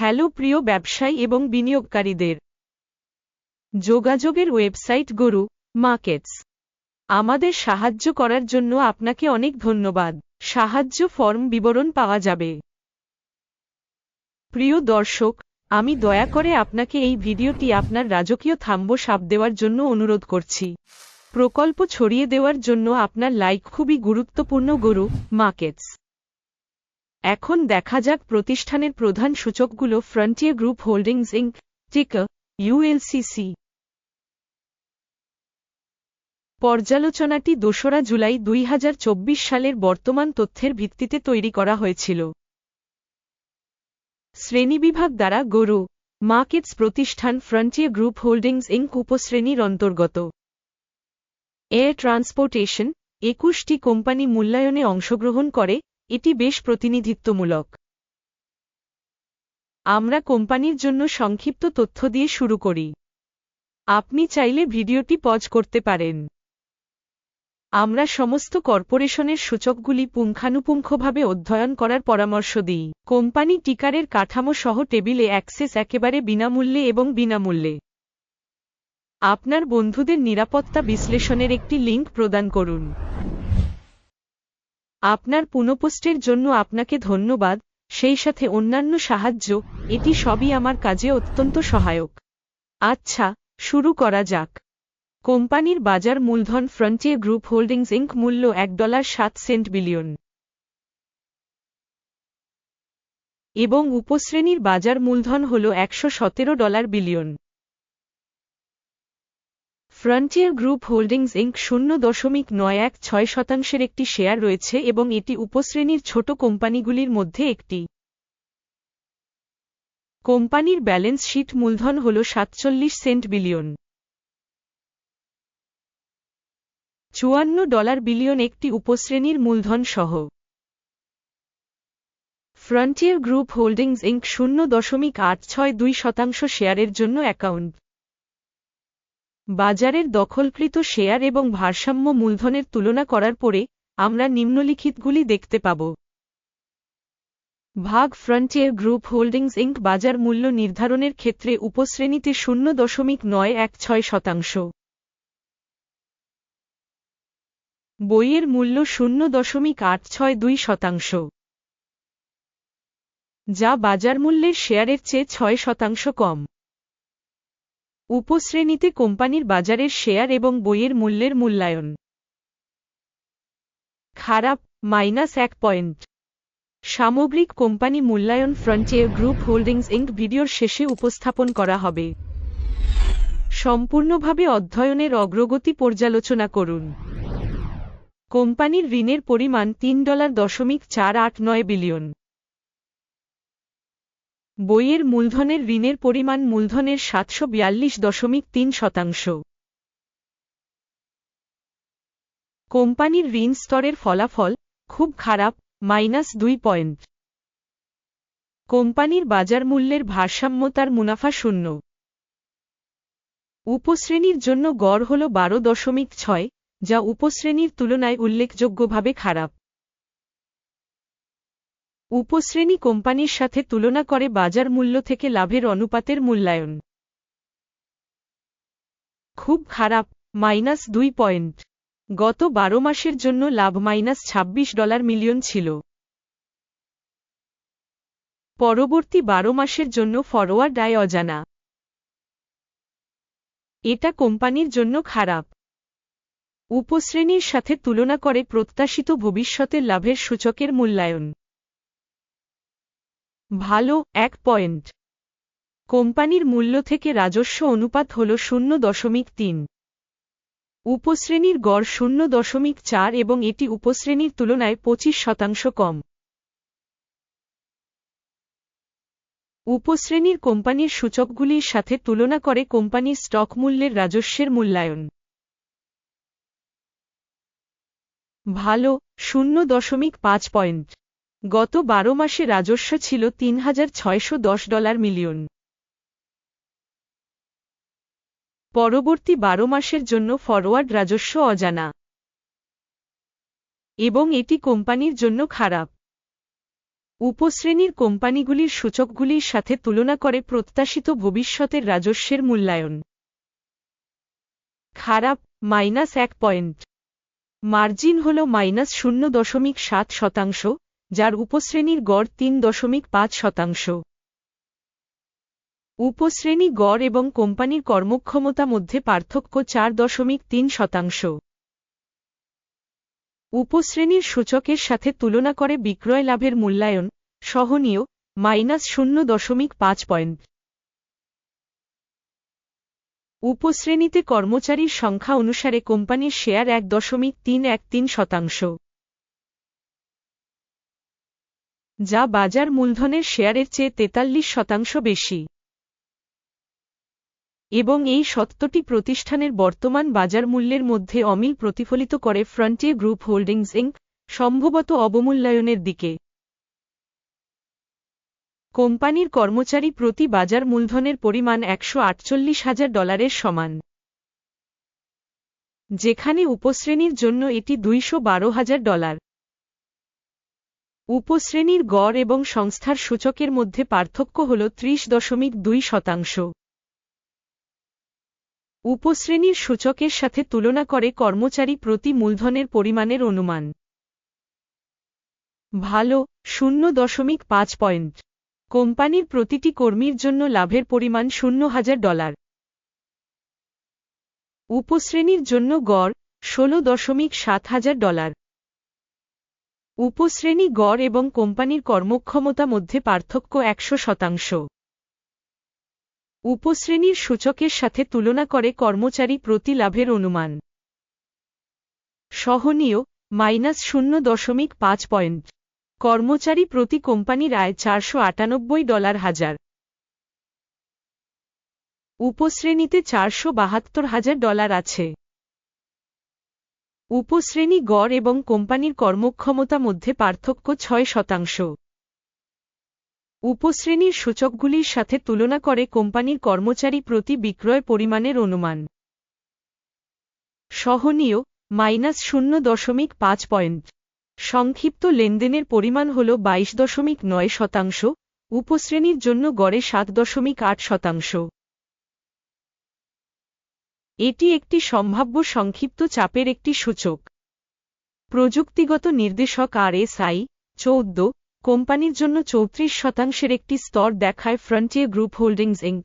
Hello প্রিয় ব্যবসায়ী এবং বিনিয়োগকারীদের। যোগাযোগের ওয়েবসাইট গরু, মার্কেটস। আমাদের সাহায্য করার জন্য আপনাকে অনেক ধন্যবাদ। সাহায্য ফর্ম বিবরণ পাওয়া যাবে। প্রিয় দর্শক, আমি দয়া করে আপনাকে এই ভিডিওটি আপনার রাজকীয় থাম্ব সাপ দেওয়ার জন্য অনুরোধ করছি। প্রকল্প ছড়িয়ে দেওয়ার জন্য আপনার লাইক খুবই গুরুত্বপূর্ণ গরু, মার্কেটস। এখন দেখা যাক প্রতিষ্ঠানের প্রধান সূচকগুলো ফ্রন্টিয়ার গ্রুপ হোল্ডিংস ইঙ্ক টিকা ইউএলসিসি পর্যালোচনাটি দোসরা জুলাই দুই হাজার চব্বিশ সালের বর্তমান তথ্যের ভিত্তিতে তৈরি করা হয়েছিল। শ্রেণীবিভাগ দ্বারা গরু, মার্কেটস প্রতিষ্ঠান ফ্রন্টিয়ার গ্রুপ হোল্ডিংস ইঙ্ক উপশ্রেণীর অন্তর্গত। এয়ার ট্রান্সপোর্টেশন, একুশটি কোম্পানি মূল্যায়নে অংশগ্রহণ করে এটি বেশ প্রতিনিধিত্বমূলক। আমরা কোম্পানির জন্য সংক্ষিপ্ত তথ্য দিয়ে শুরু করি। আপনি চাইলে ভিডিওটি পজ করতে পারেন। আমরা সমস্ত কর্পোরেশনের সূচকগুলি পুঙ্খানুপুঙ্খভাবে অধ্যয়ন করার পরামর্শ দিই। কোম্পানি টিকারের কাঠামো সহ টেবিলে অ্যাক্সেস একেবারে বিনামূল্যে এবং বিনামূল্যে। আপনার বন্ধুদের নিরাপত্তা বিশ্লেষণের একটি লিঙ্ক প্রদান করুন। আপনার পুনঃপোস্টের জন্য আপনাকে ধন্যবাদ, সেই সাথে অন্যান্য সাহায্য, এটি সবই আমার কাজে অত্যন্ত সহায়ক। আচ্ছা শুরু করা যাক। কোম্পানির বাজার মূলধন ফ্রন্টিয়ার গ্রুপ হোল্ডিংস ইঙ্ক মূল্য এক ডলার সাত সেন্ট বিলিয়ন। এবং উপশ্রেণীর বাজার মূলধন হল একশো সতেরো dollar billion. Frontier Group Holdings Inc শূন্য দশমিক নয় এক ছয় শতাংশের একটি শেয়ার রয়েছে এবং এটি উপশ্রেণীর ছোট কোম্পানিগুলির মধ্যে একটি। কোম্পানির ব্যালেন্স শিট মূলধন হল সাতচল্লিশ সেন্ট বিলিয়ন। চুয়ান্ন ডলার বিলিয়ন একটি উপশ্রেণীর মূলধন সহ। ফ্রন্টিয়ার গ্রুপ হোল্ডিংস ইঙ্ক শূন্য দশমিক আট ছয় দুই শতাংশ শেয়ারের জন্য অ্যাকাউন্ট বাজারের দখলকৃত শেয়ার এবং ভারসাম্য মূলধনের তুলনা করার পরে, আমরা নিম্নলিখিতগুলি দেখতে পাব। ভাগ ফ্রন্টিয়ার গ্রুপ হোল্ডিংস ইঙ্ক বাজার মূল্য নির্ধারণের ক্ষেত্রে উপশ্রেণীতে শূন্য দশমিক নয় এক ছয় শতাংশ। বইয়ের মূল্য শূন্য দশমিক আট ছয় দুই শতাংশ। যা বাজার মূল্যের শেয়ারের চেয়ে ছয় শতাংশ কম। উপশ্রেণীতে কোম্পানির বাজারের শেয়ার এবং বইয়ের মূল্যের মূল্যায়ন। খারাপ, মাইনাস এক পয়েন্ট। সামগ্রিক কোম্পানি মূল্যায়ন ফ্রন্টিয়ার গ্রুপ হোল্ডিংস ইঙ্ক ভিডিওর শেষে উপস্থাপন করা হবে। সম্পূর্ণভাবে অধ্যয়নের অগ্রগতি পর্যালোচনা করুন। কোম্পানির ঋণের পরিমাণ তিন ডলার দশমিক চার আট নয় বিলিয়ন। বইয়ের মূলধনের ঋণের পরিমাণ মূলধনের সাতশো বিয়াল্লিশ দশমিক তিন শতাংশ। কোম্পানির ঋণ স্তরের ফলাফল খুব খারাপ, মাইনাস দুই পয়েন্ট। কোম্পানির বাজার মূল্যের ভারসাম্যতার মুনাফা শূন্য। উপশ্রেণীর জন্য গড় হল বারো দশমিক ছয়, যা উপশ্রেণীর তুলনায় উল্লেখযোগ্যভাবে খারাপ। উপশ্রেণী কোম্পানির সাথে তুলনা করে বাজার মূল্য থেকে লাভের অনুপাতের মূল্যায়ন। খুব খারাপ, মাইনাস দুই পয়েন্ট। গত বারো মাসের জন্য লাভ মাইনাস ২৬ ডলার মিলিয়ন ছিল। পরবর্তী বারো মাসের জন্য ফরওয়ার্ড আয় অজানা। এটা কোম্পানির জন্য খারাপ। উপশ্রেণীর সাথে তুলনা করে প্রত্যাশিত ভবিষ্যতের লাভের সূচকের মূল্যায়ন। ভালো, এক পয়েন্ট। কোম্পানির মূল্য থেকে রাজস্ব অনুপাত হল শূন্য দশমিক তিন। উপশ্রেণীর গড় শূন্য দশমিক চার এবং এটি উপশ্রেণীর তুলনায় পঁচিশ শতাংশ কম। উপশ্রেণীর কোম্পানির সূচকগুলির সাথে তুলনা করে কোম্পানির স্টক মূল্যের রাজস্বের মূল্যায়ন। ভালো, শূন্য দশমিক পাঁচ পয়েন্ট। গত বারো মাসে রাজস্ব ছিল তিন হাজার ছয়শো দশ ডলার মিলিয়ন। পরবর্তী বারো মাসের জন্য ফরওয়ার্ড রাজস্ব অজানা। এবং এটি কোম্পানির জন্য খারাপ। উপশ্রেণীর কোম্পানিগুলির সূচকগুলির সাথে তুলনা করে প্রত্যাশিত ভবিষ্যতের রাজস্বের মূল্যায়ন। খারাপ, মাইনাস এক পয়েন্ট। মার্জিন হল মাইনাস শূন্য দশমিক সাত শতাংশ। যার উপশ্রেণীর গড় তিন দশমিক পাঁচ শতাংশ। উপশ্রেণী গড় এবং কোম্পানির কর্মক্ষমতা মধ্যে পার্থক্য চার দশমিক তিন শতাংশ। উপশ্রেণীর সূচকের সাথে তুলনা করে বিক্রয় লাভের মূল্যায়ন, সহনীয়, মাইনাস শূন্য দশমিক পাঁচ পয়েন্ট। উপশ্রেণীতে কর্মচারীর সংখ্যা অনুসারে কোম্পানির শেয়ার এক দশমিক তিন এক তিন শতাংশ। যা বাজার মূলধনের শেয়ারের চেয়ে তেতাল্লিশ শতাংশ বেশি। এবং এই সত্যটি প্রতিষ্ঠানের বর্তমান বাজার মূল্যের মধ্যে অমিল প্রতিফলিত করে ফ্রন্টিয়ার গ্রুপ হোল্ডিংস ইঙ্ক সম্ভবত অবমূল্যায়নের দিকে। কোম্পানির কর্মচারী প্রতি বাজার মূলধনের পরিমাণ একশো আটচল্লিশ হাজার ডলারের সমান। যেখানে উপশ্রেণীর জন্য এটি দুইশো হাজার ডলার। উপশ্রেণীর গড় এবং সংস্থার সূচকের মধ্যে পার্থক্য হল ত্রিশ দশমিক দুই শতাংশ। উপশ্রেণীর সূচকের সাথে তুলনা করে কর্মচারী প্রতি মূলধনের পরিমাণের অনুমান। ভালো, শূন্য দশমিক পাঁচ পয়েন্ট। কোম্পানির প্রতিটি কর্মীর জন্য লাভের পরিমাণ শূন্য হাজার ডলার। উপশ্রেণীর জন্য গড় ষোলো দশমিক সাত হাজার ডলার। উপশ্রেণী গড় এবং কোম্পানির কর্মক্ষমতা মধ্যে পার্থক্য একশো শতাংশ। উপশ্রেণীর সূচকের সাথে তুলনা করে কর্মচারী প্রতি লাভের অনুমান। সহনীয়, মাইনাস শূন্য দশমিক পাঁচ পয়েন্ট। কর্মচারী প্রতি কোম্পানির আয় চারশো আটানব্বই ডলার হাজার। উপশ্রেণীতে চারশো বাহাত্তর হাজার ডলার আছে। উপশ্রেণী গড় এবং কোম্পানির কর্মক্ষমতা মধ্যে পার্থক্য ছয় শতাংশ। উপশ্রেণীর সূচকগুলির সাথে তুলনা করে কোম্পানির কর্মচারী প্রতি বিক্রয় পরিমাণের অনুমান। সহনীয়, মাইনাস শূন্য দশমিক পাঁচ পয়েন্ট। সংক্ষিপ্ত লেনদেনের পরিমাণ হল বাইশ দশমিক নয় শতাংশ, উপশ্রেণীর জন্য গড়ে সাত দশমিক আট শতাংশ। এটি একটি সম্ভাব্য সংক্ষিপ্ত চাপের একটি সূচক। প্রযুক্তিগত নির্দেশক আর এস আই চৌদ্দ, কোম্পানির জন্য চৌত্রিশ শতাংশের একটি স্তর দেখায় ফ্রন্টিয়ার গ্রুপ হোল্ডিংস ইঙ্ক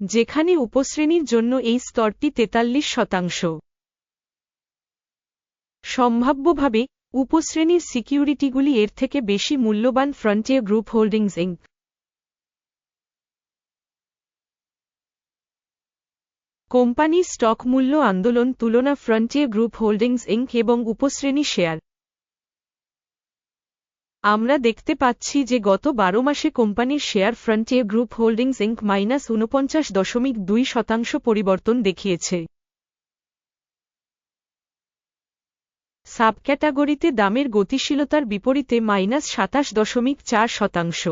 যেখানে উপশ্রেণীর জন্য এই স্তরটি তেতাল্লিশ শতাংশ। সম্ভাব্যভাবে উপশ্রেণীর সিকিউরিটিগুলি এর থেকে বেশি মূল্যবান ফ্রন্টিয়ার গ্রুপ হোল্ডিংস ইঙ্ক কোম্পানির স্টক মূল্য আন্দোলন তুলনা ফ্রন্টিয়ার গ্রুপ হোল্ডিংস ইঙ্ক এবং উপশ্রেণী শেয়ার। আমরা দেখতে পাচ্ছি যে গত বারো মাসে কোম্পানির share Frontier Group Holdings Inc minus ঊনপঞ্চাশ দশমিক দুই শতাংশ পরিবর্তন দেখিয়েছে। সাবক্যাটাগরিতে দামের গতিশীলতার বিপরীতে মাইনাস সাতাশ দশমিক চার শতাংশ।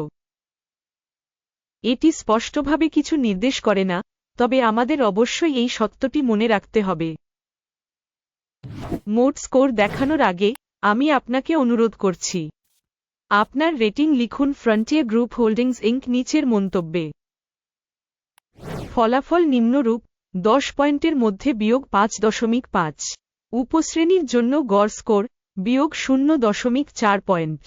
এটি স্পষ্টভাবে কিছু নির্দেশ করে না তবে আমাদের অবশ্যই এই সত্যটি মনে রাখতে হবে। মোট স্কোর দেখানোর আগে, আমি আপনাকে অনুরোধ করছি। আপনার রেটিং লিখুন ফ্রন্টিয়ার গ্রুপ হোল্ডিংস ইঙ্ক নিচের মন্তব্যে। ফলাফল নিম্নরূপ, দশ পয়েন্টের মধ্যে বিয়োগ পাঁচ দশমিক পাঁচ। উপশ্রেণীর জন্য গড় স্কোর, বিয়োগ শূন্য দশমিক চার পয়েন্ট।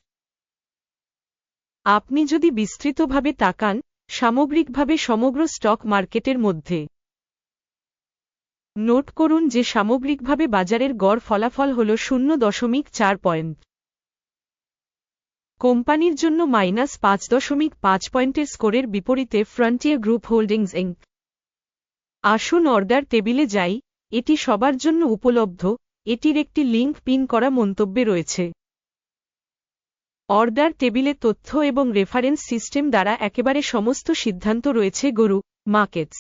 আপনি যদি বিস্তৃতভাবে তাকান সামগ্রিকভাবে সমগ্র স্টক মার্কেটের মধ্যে। নোট করুন যে সামগ্রিকভাবে বাজারের গড় ফলাফল হল শূন্য দশমিক চার পয়েন্ট। কোম্পানির জন্য মাইনাস পাঁচ দশমিক পাঁচ পয়েন্টের স্কোরের বিপরীতে ফ্রন্টিয়ার গ্রুপ হোল্ডিংস ইঙ্ক আসুন অর্ডার টেবিলে যাই, এটি সবার জন্য উপলব্ধ, এটির একটি লিঙ্ক পিন করা মন্তব্যে রয়েছে। অর্ডার টেবিলে তথ্য এবং রেফারেন্স সিস্টেম দ্বারা একেবারে সমস্ত সিদ্ধান্ত রয়েছে, গরু মার্কেটস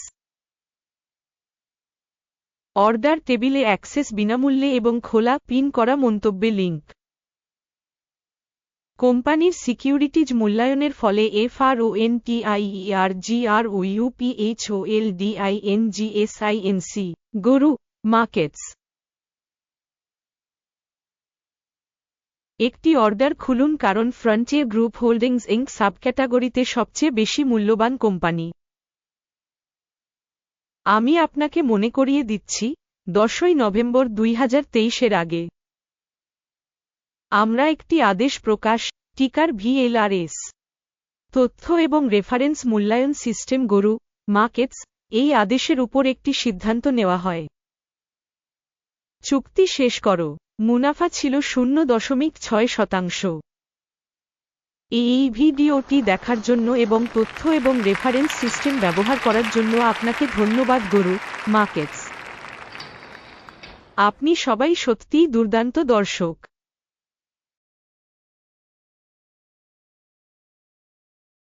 অর্ডার টেবিলে অ্যাক্সেস বিনামূল্যে এবং খোলা, পিন করা মন্তব্যে লিঙ্ক কোম্পানির সিকিউরিটিজ মূল্যায়নের ফলে এফআরওএনটিআইইআরজিআরওইউপিএইচওএলডিআইএনজিএসআইএনসি গরু মার্কেটস একটি অর্ডার খুলুন কারণ ফ্রন্টিয়ার গ্রুপ হোল্ডিংস ইঙ্ক সাবক্যাটাগরিতে সবচেয়ে বেশি মূল্যবান কোম্পানি। আমি আপনাকে মনে করিয়ে দিচ্ছি, দশই নভেম্বর দুই তেইশের আগে। আমরা একটি আদেশ প্রকাশ, টিকার ভিএলআরএস, তথ্য এবং রেফারেন্স মূল্যায়ন সিস্টেম গরু, মার্কেটস, এই আদেশের উপর একটি সিদ্ধান্ত নেওয়া হয়। চুক্তি শেষ করো। মুনাফা ছিল শূন্য দশমিক ছয় শতাংশ। এই ভিডিওটি দেখার জন্য এবং তথ্য এবং রেফারেন্স সিস্টেম ব্যবহার করার জন্য আপনাকে ধন্যবাদ, গরু মার্কেটস আপনি সবাই সত্যিই দুর্দান্ত দর্শক।